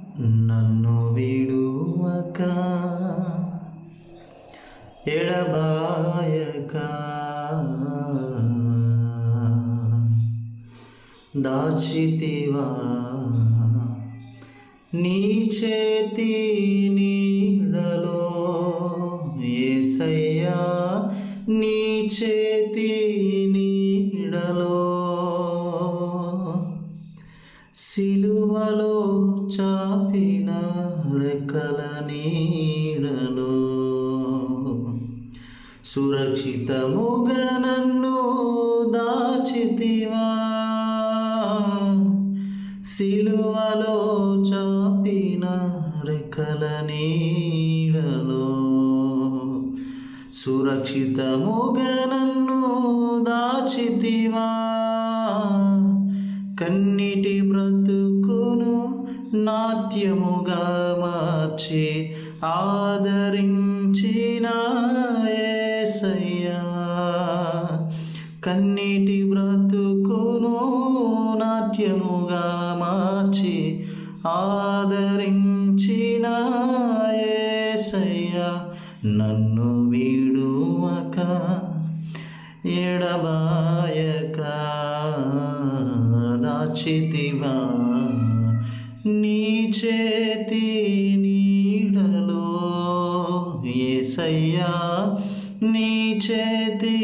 నన్ను విడువక ఎడబాయక. దాచితివా నీ చేతి నీడలో ఏసయ్యా నీ చేతి నీడలో. సిలువలో చాపిన రెక్కల నీడలో సురక్షితముగా నన్ను దాచితివా. సిలువలో చాపిన రెక్కల నీడలో సురక్షితముగా నన్ను దాచితివా. కన్నిటి బ్రతుకు నాట్యముగా మార్చి ఆదరించిన యేసయ్యా కన్నీటి బ్రతుకును నాట్యముగా మార్చి ఆదరించిన యేసయ్యా నన్ను విడువక ఎడబాయక దాచితివా. నీ చేతి నీడలో ఏసయ్యా నీ చేతి